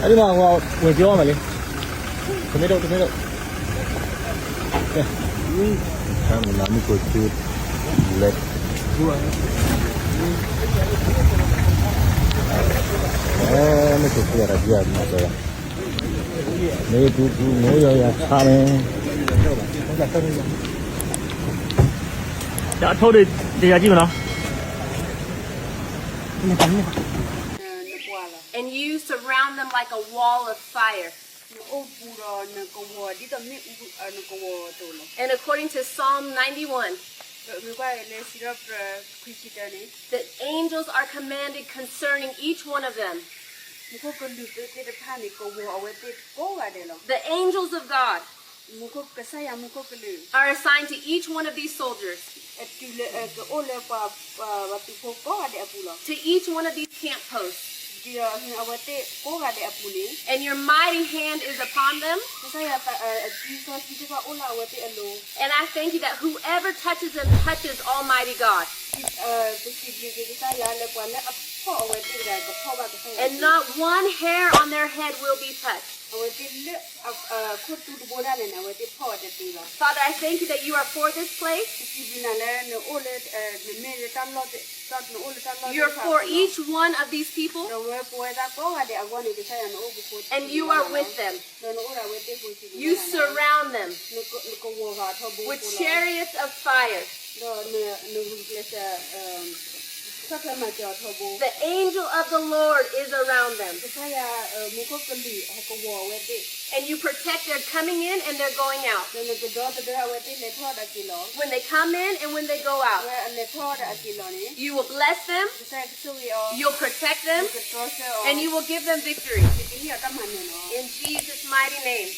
အဲ့ဒီမှာဟိုဝင်ပြောရမယ်လေခမေတော့ခမေတော့ကဲဆမ်းလာမကိုချူလက်အဲမကိုချူရတာကြည့်ရမှာတော့နေတူတူမိုးရရချာမယ်ဒါအထုပ်တွေတရားကြည့်မလား And you surround them like a wall of fire. And according to Psalm 91, the angels are commanded concerning each one of them. The angels of God are assigned to each one of these soldiers, to each one of these camp posts. And your mighty hand is upon them. And I thank you that whoever touches them touches Almighty God. And not one hair on their head will be touched. Father, I thank you that you are for this place. You're for each one of these people, and you are with them. You surround them with chariots of fire. The angel of the Lord is around them. And you protect their coming in and their going out. When they come in and when they go out. You will bless them, you'll protect them, and you will give them victory. In Jesus' mighty name.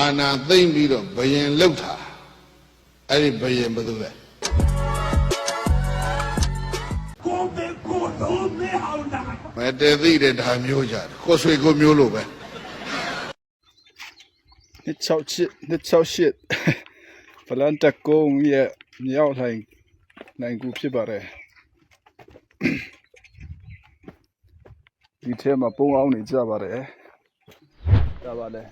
အာနာသိမ့်ပြီးတော့ဘယင်လှုပ်တာအဲ့ဒီဘယင်ဘယ်သူလဲမတည်သိတဲ့ဒါမျိုးကြတယ်ကိုယ်ဆွေကိုမျိုးလိုပဲနှစ်6ချစ်နှစ်6ရှစ်ဖလန်တက်ကုန်းရဲ့မြောက်ထိုင်နိုင်ကူဖြစ်ပါတယ်ဒီထဲမှာပုံအောင်နေကြပါတယ်ဒါပါလေ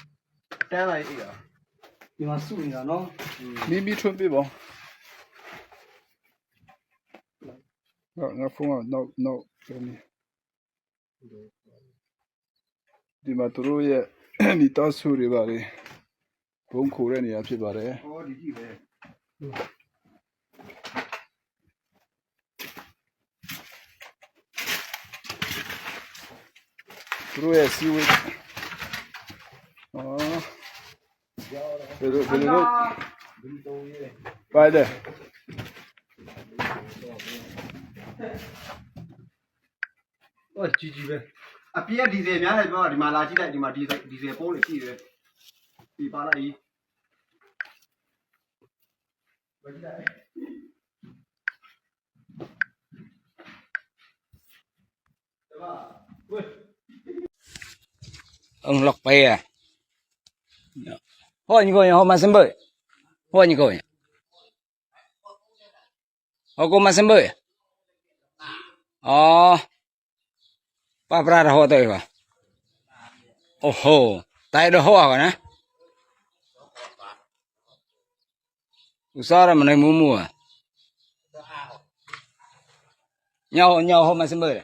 တန်းလိုက်အိတ်တာဒီမှာစုနေတာနော်မီမီထွန်းပြပါငါငါဖုန်းကနောက်နောက်ပြန်နေဒီမှာသူတို့ရဲ့ဒီတောက်ဆူတွေပါလေဘုံခိုတဲ့နေရာဖြစ်ပါတယ်ဟောဒီကြည့်ပဲသူတို့ရဲ့စီဝေးအော် ဘယ်လိုဘယ်လိုပါတယ် ဟောကြီးကြီးပဲအပြည့်ဒီဇယ်များတယ်ပြောတာဒီမှာလာကြည့်လိုက်ဒီမှာဒီဇယ်ဒီဇယ်ပုံးတွေရှိတယ်ဒီပါလိုက်ကြီးမကြည့်လိုက် ông lọc bay à họ như coi họ Hoanikonya ho masembe. Hoanikonya. Ho ko masembe. ba Papra ra ho toi ba. Oho. Tai do ho ko na. Usara manai mumu ah. Nhau nhau ho masembe.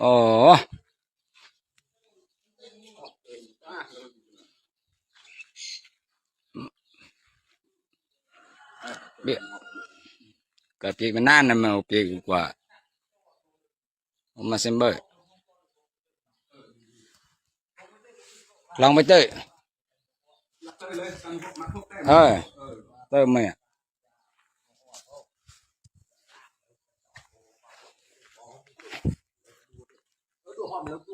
Oh. เบี้ยก็เปียกมันนานนะมันเปียกกว่ามาเซมเบอร์ลองไปเต้ยเออเต้ยไมอ่ดูหอมแล้ว